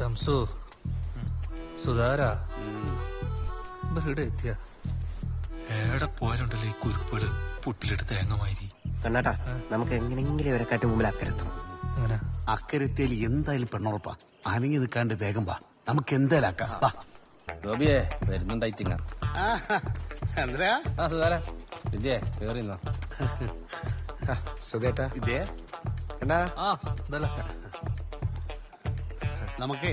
ഷംസു സുധാര. ഇവിടെ എത്തിയ. ഏടെ പോയാലുണ്ടല്ലോ ഈ കുരുപ്പുകൾ പുട്ടിലിട്ട് തേങ്ങ മാതിരി കണ്ണാട്ടാ നമുക്ക് എങ്ങനെങ്കിലും ഇവരെ കാട്ടി മുമ്പിൽ അക്കരത്തണം. അക്കരത്തിൽ എന്തായാലും പെണ്ണുറപ്പാ. അനങ്ങി നിൽക്കാണ്ട് വേഗം വാ. നമുക്ക് എന്തായാലും ആക്കാം വാ. ഗോപിയെ വരുന്നുണ്ടായിട്ടിങ്ങ ആ സുധാര. വിദ്യേ കേറിന്നോ സുഖേട്ടാ ഇതേ എന്നാ ആ ഇതല്ല. നമുക്കേ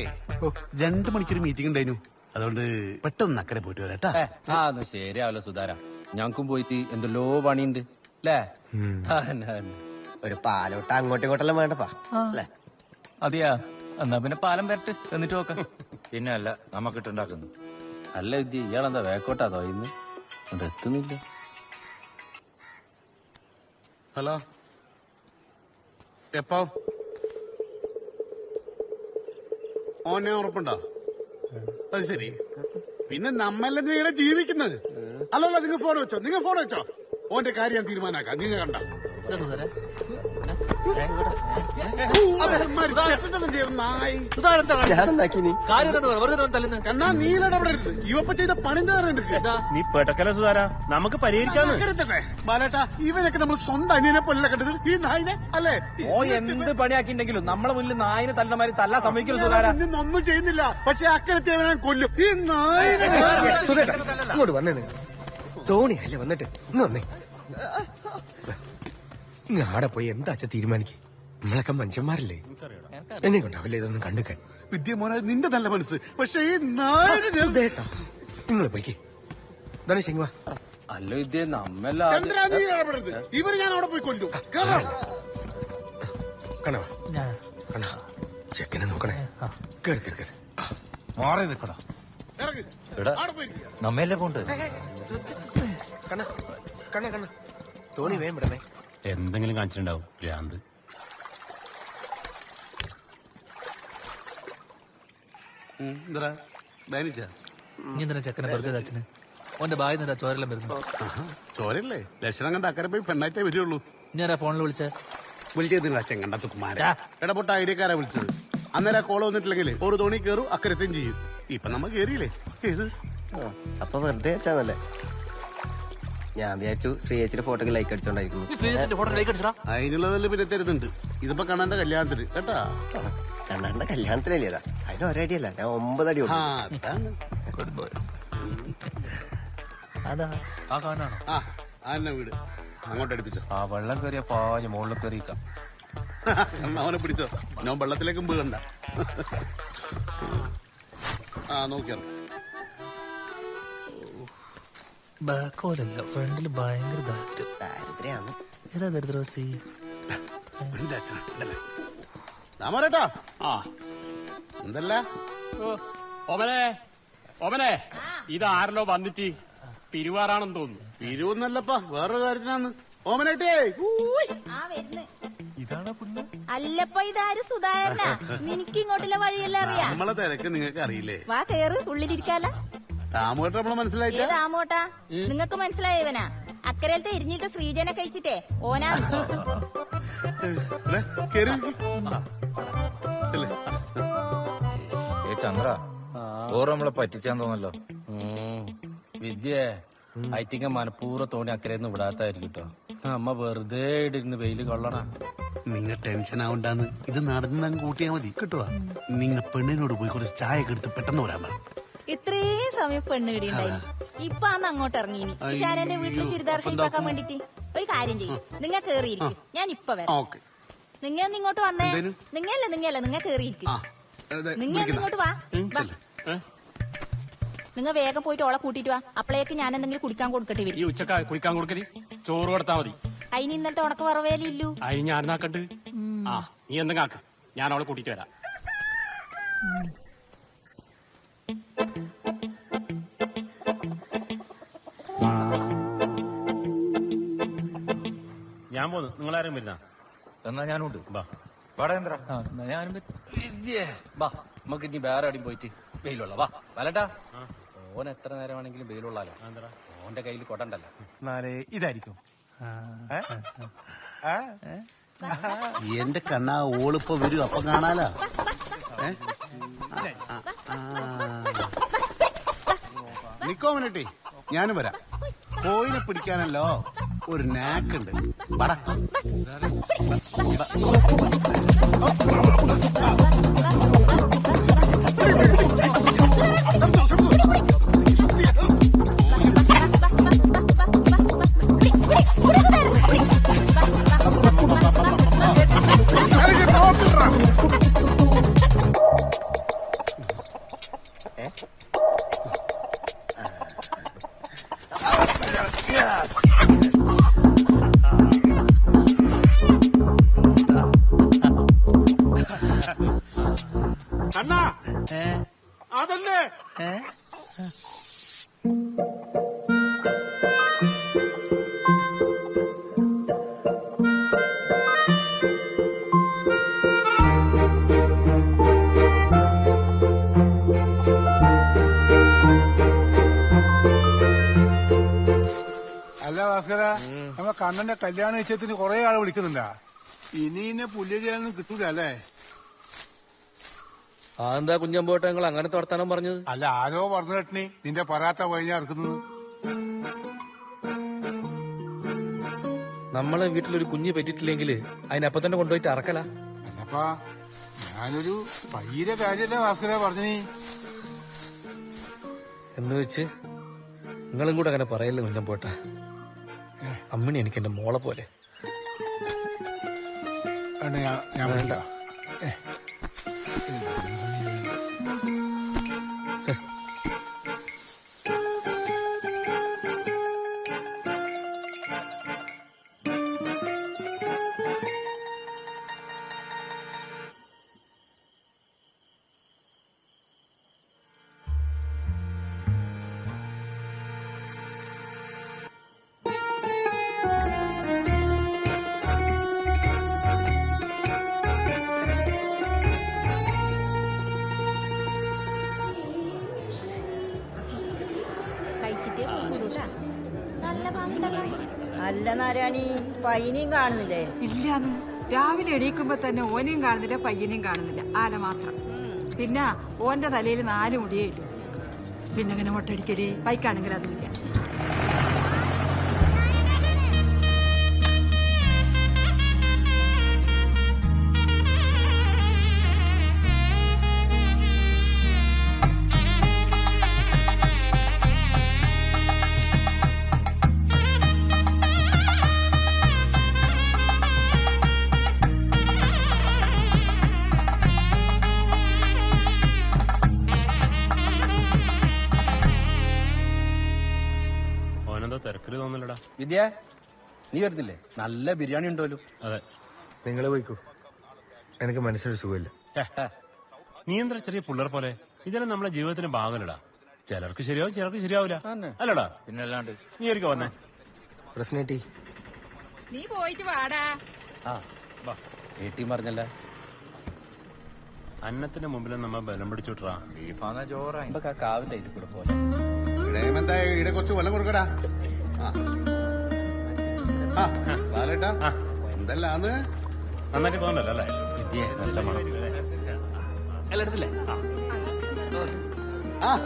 രണ്ടു മണിക്കൊരു മീറ്റിംഗ് ഉണ്ടായിരുന്നു അതുകൊണ്ട് പെട്ടെന്ന് അക്കരെ പോയിട്ട് വരാട്ടാ ആ ശരിയാവല്ലോ സുധാര. ഞങ്ങൾക്കും പോയിട്ട് എന്തെല്ലോ പണിയുണ്ട് അല്ലേ? ഒരു പാലോട്ട അങ്ങോട്ടും ഇങ്ങോട്ടെല്ലാം വേണ്ടപ്പാ അല്ലേ? അതെയാ എന്നാ പിന്നെ പാലം വരട്ട് എന്നിട്ട് നോക്കാം. പിന്നെ അല്ല നമുക്കിട്ടുണ്ടാക്കുന്നു അല്ല വിദ്യ ഇയാളെന്താ വേക്കോട്ടാ തോന്നുന്നു? അത് എത്തുന്നില്ല. ഹലോ. എപ്പോ? ഓനെ ഉറപ്പുണ്ടോ? അത് ശരി. പിന്നെ നമ്മളെ ജീവിക്കുന്നത്. അല്ലല്ല നിങ്ങൾ ഫോൺ വെച്ചോ നിങ്ങൾ ഫോൺ വെച്ചോ. ഓന്റെ കാര്യം ഞാൻ തീരുമാനാക്കാം. നിങ്ങൾ കണ്ട? ഇവപ്പ ചെയ്ത പണി എന്താ നീ പെട്ടക്കല സുധാര? നമുക്ക് പരിഹരിക്കാന്ന്. ബാലേട്ടാ ഇവനൊക്കെ നമ്മൾ സ്വന്തം അനിയനെ പോലെ കണ്ടത്? ഈ നായിനെ അല്ലേ? ഓ എന്ത് പണിയാക്കിണ്ടെങ്കിലും നമ്മളെ മുന്നിൽ നായിനെ തല്ലമാരി തല്ല സമ്മതിക്കല്ലോ സുധാര. ഒന്നും ചെയ്യുന്നില്ല. പക്ഷെ അക്കരത്തെ അവനെ കൊല്ലും. ഈ നായിനെ ഇങ്ങോട്ട് വന്നേ നിങ്ങൾ. തോണി അല്ലേ വന്നിട്ട്? ഇന്ന് വന്നേ. ആടെ പോയി എന്താ അച്ഛ തീരുമാനിക്കേ? നമ്മളൊക്കെ മനുഷ്യന്മാരല്ലേ? എന്നെ കൊണ്ടാവില്ലേ ഇതൊന്നും കണ്ടുക്കാൻ? വിദ്യ മോനെ നിന്റെ നല്ല മനസ്സ്. പക്ഷേ നിങ്ങൾ പോയിക്കേ. ഇതാണ് ശരിവാ അല്ല വിദ്യ നമ്മെല്ലാം ഇവർ ഞാൻ അവിടെ പോയി കൊല്ലു. കേറാം. കണവാ. കണാ ചെക്കനെ നോക്കണേ. കേറി കേറി കേറി. മാറി ഇരിക്കുക. നമ്മയല്ലേ പോണ്ട് കണ്ണ കണ്ണ കണ്ണ തോണി വേം വിടണേ. എന്തെങ്കിലും കാണിച്ചിട്ടുണ്ടാവും. ഭ്രാന്ത്. ചെക്കനെ വെറുതെ അച്ഛന്? ഓന്റെ ബായി നിന്നാ ചോരെല്ലാം വരുന്നു ആഹാ, ചോരല്ലേ ലക്ഷണം കണ്ട അക്കരെ പോയി പെണ്ണായിട്ടേ വരുള്ളൂ. ഞാൻ ആ ഫോണിൽ വിളിച്ച? വിളിച്ചതിന് അച്ഛൻ കണ്ട തുക്കുമാര ഇടപെട്ട ഐഡിയക്കാരാ വിളിച്ചത്. അന്നേരം കോള വന്നിട്ടില്ലെങ്കിൽ ഒരു തോണി കയറും അക്കരത്തെയും ചെയ്യും. ഇപ്പൊ നമ്മ കേറിയില്ലേ? ഏത്? അപ്പൊ വെറുതെ വെച്ചാന്നല്ലേ ഞാൻ വിചാരിച്ചു ശ്രീ ഫോട്ടോക്ക് ലൈക്ക് അടിച്ചോണ്ടായിരിക്കുന്നു. ഫോട്ടോ ലൈക്ക് അടിച്ചോണ്ടായിരിക്കുന്നു അതിനുള്ളതല്ലേ പിന്നെ തരുന്നുണ്ട്. ഇതിപ്പോ കണ്ണന്റെ കല്യാണത്തിന് കേട്ടാ? കണ്ണന്റെ കല്യാണത്തിനല്ലേ ഇതാ അതിന് ഒരടിയല്ല ഞാൻ ഒമ്പത് അടി ഉള്ളൂ. ഗുഡ് ബോയ് അതാ. ആ കാണാണോ ആ ആന്നെ വീട്. അങ്ങോട്ട് അടുപ്പിച്ചോ. ആ വെള്ളം കയറിയ പാഞ്ഞ് മുകളിൽ കയറിയിക്കാം എന്നാ അവനെ പിടിച്ചോ. ഞാൻ വെള്ളത്തിലേക്കും വീഴണ്ട. ആ നോക്കിയാ ബാക്കോലല്ല ഫ്രണ്ടിൽ ഭയങ്കര ദാരിദ്ര്യം. ദാരിദ്ര്യാണ്. ഏതാ ദരിദ്രവാസി രാമരേട്ടാ. ആ. എന്തല്ല? ഓമനെ ഓമനെ ഇതാരല്ലോ വന്നിട്ട്? പിരിവാറാണെന്ന് തോന്നുന്നു. പിരിവൊന്നല്ലപ്പാ വേറൊരു കാര്യത്തിനാന്ന്. ഓമനേട്ടേ ആ വരുന്ന്. അല്ലപ്പോ ഇതാര് സുധാകരനാ? നിനക്ക് ഇങ്ങോട്ടുള്ള വഴിയെല്ലാം അറിയാം. നമ്മളെ തിരക്ക് നിങ്ങൾക്ക് അറിയില്ലേ വാ കേറ് ഉള്ളിലിരിക്കാല. രാമേട്ട നമ്മളെ നിങ്ങക്ക് മനസ്സിലായവനാ അക്കരയിലത്തെ ഇരിഞ്ഞിട്ട് ശ്രീജനെ കഴിച്ചിട്ടേ ഓനാ? ഏ ചന്ദ്ര ഓറ് നമ്മളെ പറ്റിച്ചാൻ തോന്നല്ലോ. വിദ്യ ഐറ്റിങ്ങ മനഃപൂർവം തോണി അക്കരയൊന്നും വിടാത്തായിരിക്കും കേട്ടോ അമ്മ വെറുതെ ഇടിരുന്ന് വെയിൽ കൊള്ളണ. നിങ്ങ ടെൻഷൻ ആവണ്ടാന്ന്. ഇത് നടന്നു കൂട്ടിയാ മതി. കേട്ടോ നിങ്ങ പെണ്ണിനോട് പോയി കുറച്ച് ചായ എടുത്ത് പെട്ടെന്ന് വരാൻ പറ. ഇത്രയും സമയം പെണ്ണ് കിടിയുണ്ടായി ഇപ്പൊ അന്ന് അങ്ങോട്ട് ഇറങ്ങി ഇനി. ഇഷാനന്റെ വീട്ടിൽ ചുരിദാർ ഷേപ്പാക്കാൻ വേണ്ടിട്ട്. ഒരു കാര്യം ചെയ്യും. നിങ്ങ കേറിയിരിക്കും. ഞാൻ ഇപ്പൊ വരാം. നിങ്ങൾ നിങ്ങ ഒന്ന് ഇങ്ങോട്ട് വന്നേ? നിങ്ങല്ല നിങ്ങല്ല നിങ്ങ കേറിയിരിക്കും. നിങ്ങ ഒന്ന് ഇങ്ങോട്ട് വാ. നിങ്ങൾ നിങ്ങ വേഗം പോയിട്ട് ഓളെ കൂട്ടിട്ട് വാ. അപ്പളേക്ക് ഞാൻ എന്തെങ്കിലും കുടിക്കാൻ കൊടുക്കട്ടെ ഈ വരും ഉച്ചക്ക കുടിക്കാൻ കൊടുക്കൽ? ചോറ് കൊടുത്താ മതി. അതിന് ഇന്നലത്തെ ഉണക്ക് വറവേലില്ലു അതിന് ഞാൻ നാക്കണ്ട് ആ നീ എന്തെങ്കിലും ആക്ക. ഞാൻ അവളെ കൂട്ടിട്ട് വരാം. ഞാൻ പോന്നു. നിങ്ങളാരും വരുന്ന? എന്നാ ഞാനുണ്ട്. വാടേന്ദ്ര ഞാനും വാ നമുക്ക് ഇനി വേറെ എവിടെയും പോയിട്ട് വെയിലുള്ള വാ വലട്ടാ ഓൻ എത്ര നേരം വേണമെങ്കിലും വെയിലുള്ളാലോ ഓന്റെ കയ്യിൽ കൊടണ്ടല്ലോ. ഇതായിരിക്കും. എന്റെ കണ്ണാ ഓളിപ്പോ വരും അപ്പൊ കാണാലോ. നിക്കോ മിനിറ്റേ ഞാനും വരാം. കോയിനെ പിടിക്കാനല്ലോ. ഒരു നാക്കുണ്ട്. പറ അണ്ണാ കണ്ണന്റെ കല്യാണ നിശ്ചയത്തിന് കുറെ ആൾ വിളിക്കുന്നുണ്ടാ. ഇനി ഇന്നെ പുല്ല് ചെയ്യാനൊന്നും കിട്ടൂല അല്ലേ? അതെന്താ കുഞ്ഞമ്പോട്ടെ നിങ്ങൾ അങ്ങനെ വർത്താനം പറഞ്ഞത്? അല്ല ആരോ പറഞ്ഞു കേട്ടണി നിന്റെ പറയാത്ത വഴിഞ്ഞ ഇറക്കുന്നത് നമ്മളെ വീട്ടിലൊരു കുഞ്ഞ് പറ്റിയിട്ടില്ലെങ്കിൽ അതിനപ്പം തന്നെ കൊണ്ടുപോയിട്ട് അറക്കല. അല്ലപ്പാ ഞാനൊരു പയ്യരെ കാര്യല്ലേ വാസ്കര പറഞ്ഞു എന്ന് വെച്ച് നിങ്ങളും കൂടെ അങ്ങനെ പറയല്ലേ കുഞ്ഞമ്പോട്ട അമ്മിണി എനിക്ക് എന്റെ മോളെ പോലെ. ഞാൻ ഞാൻ വേണ്ട. അല്ല നാരായണി പയ്യനെയും കാണുന്നില്ലേ? ഇല്ലാന്ന്. രാവിലെ എണീക്കുമ്പോ തന്നെ ഓനെയും കാണുന്നില്ല പയ്യനെയും കാണുന്നില്ല. ആന മാത്രം. പിന്നെ ഓന്റെ തലയിൽ നാല് മുടിയേ ഇല്ലു. പിന്നെ അങ്ങനെ മുട്ടടിക്കൽ? പൈക്കാണെങ്കിൽ അതുമില്ല വിദ്യ നീ വരുന്നില്ലേ? നല്ല ബിരിയാണി ഉണ്ടല്ലോ അതെ. നിങ്ങൾ പോയിക്കോ. എനിക്ക് മനസ്സിനൊരു സുഖമില്ല. നീ എന്താ ചെറിയ പിള്ളേർ പോലെ? ഇതെല്ലാം നമ്മളെ ജീവിതത്തിന്റെ ഭാഗമല്ലടാ. ചിലർക്ക് ശരിയാവും ചിലർക്ക് ശരിയാവില്ല. അല്ലടാ. പിന്നല്ലാണ്ട്. നീ ഒരിക്കൽ വന്നേ? പ്രശ്നേട്ടി നീ പോയിട്ട് വാടാ. ആ വാ. വീട്ടിൽ പറഞ്ഞല്ല? അന്നത്തിന്റെ മുമ്പിൽ നമ്മ ബലം പിടിച്ചോട്ടാ ബീഫാന്ന ചോറ? കാവിന്റെ കൂടെ പോലെ. ഇടയമെന്താ ഇവിടെ കുറച്ച് വെള്ളം കൊടുക്കടാ. എന്തല്ലാന്ന്? നന്നായിട്ട് തോന്നല്ലോ അല്ലേ? വിദ്യ നല്ല മണം. എല്ലാം എടുത്തില്ലേ? ആ.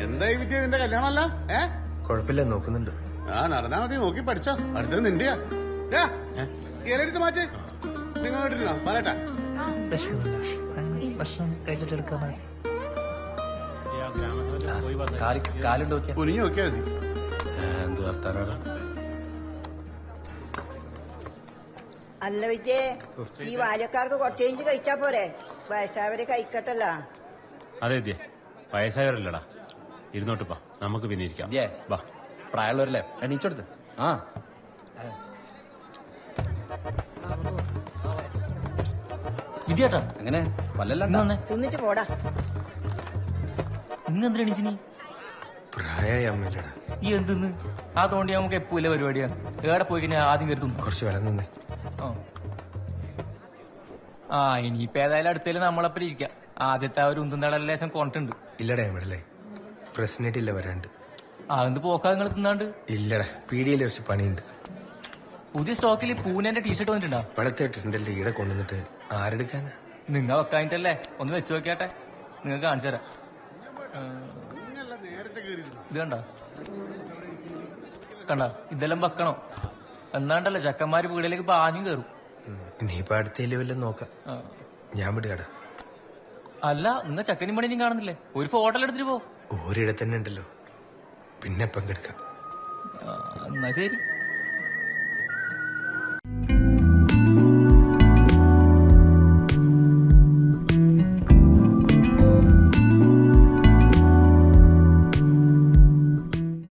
എന്തായി വിദ്യ നിന്റെ കല്യാണമല്ല? ഏ? കുഴപ്പമില്ല നോക്കുന്നുണ്ട്. ആ നടന്നാ മതി നോക്കി പഠിച്ചോ. അടുത്തത് നിന്റെയാ. ഏ, മാറ്റി. നിങ്ങൾ ഇട്ടിരുന്നോ ബാലേട്ടാ? ഭക്ഷണം കഴിച്ചിട്ട് എടുക്കാൻ മതി. ഈ. കാലുണ്ട് നോക്കിയാ കുനിഞ്ഞു നോക്കിയാ മതി. എന്ത് വർത്താനാണ് അല്ല വിജയ് ഈ ബാല്യക്കാർക്ക് കുറച്ചേഞ്ച് കഴിച്ചാ പോരെ? വയസ്സായവരെ കഴിക്കട്ടല്ലോ. അതെ വിദ്യ. വയസ്സായവരല്ലടാ. ഇരുന്നോട്ട് ഇരുന്നോട്ടിപ്പാ നമുക്ക് പിന്നെ ഇരിക്കാം. വാ. പ്രായമുള്ളവരല്ലേ? എണീച്ചെടുത്ത് ആ. വിദ്യാട്ടാ. അങ്ങനെ വല്ലല്ല തിന്നിട്ട് പോടാ. ഇന്ന് എന്തിനാ എണീച്ചു നീ? പ്രായമായി അമ്മയില്ലടാ ഈ എന്തെന്ന്? ആ തോണ്ടി നമുക്ക് എപ്പോലെ പരിപാടിയാണ് ഏടെ പോയി കഴിഞ്ഞാൽ ആദ്യം കരുതും കുറച്ച് വില നിന്നേ. ആ. ഇനിയിപ്പോ ഏതായാലും അടുത്തേലും നമ്മളപ്പം ഇരിക്കാം. ആദ്യത്തെ ആ ഒരു ഉന്തുന്നട ലേശം കൊണ്ടുണ്ട് ഇല്ലടാ ഇവിടെ പ്രശ്നമായിട്ടില്ല വരാണ്ട്. ആ എന്ത് പോക്കാ നിങ്ങൾ തിന്നാണ്ട്? ഇല്ലടാ പീടിയയിൽ കുറച്ച് പണിയുണ്ട്. പുതിയ സ്റ്റോക്കിൽ പൂനെന്റെ ടീഷർട്ട് വന്നിട്ടുണ്ടോ? ഈടെ കൊണ്ടുവന്നിട്ട്. ആരെടുക്കാനാ? നിങ്ങ വെക്കാനിട്ടല്ലേ ഒന്ന് വെച്ച് നോക്കിയാട്ടെ. നിങ്ങൾ കാണിച്ചു തരാം. ഇത് കണ്ട? കണ്ട ഇതെല്ലാം വെക്കണോ. എന്നാണ്ടല്ലോ ചക്കന്മാര് വീടിലേക്ക് പാഞ്ഞും കയറും ഇനിയിപ്പോ അടുത്തേലും വല്ലതും നോക്കാം. ഞാൻ വിടുകടാ. അല്ല ഇന്ന് ചക്കനും പണിയും കാണുന്നില്ലേ? ഒരു ഫോട്ടോ എടുത്തിട്ട് പോ. ഒരിടത്തന്നെ ഉണ്ടല്ലോ. പിന്നെ പങ്കെടുക്കാം എന്നാ ശരി.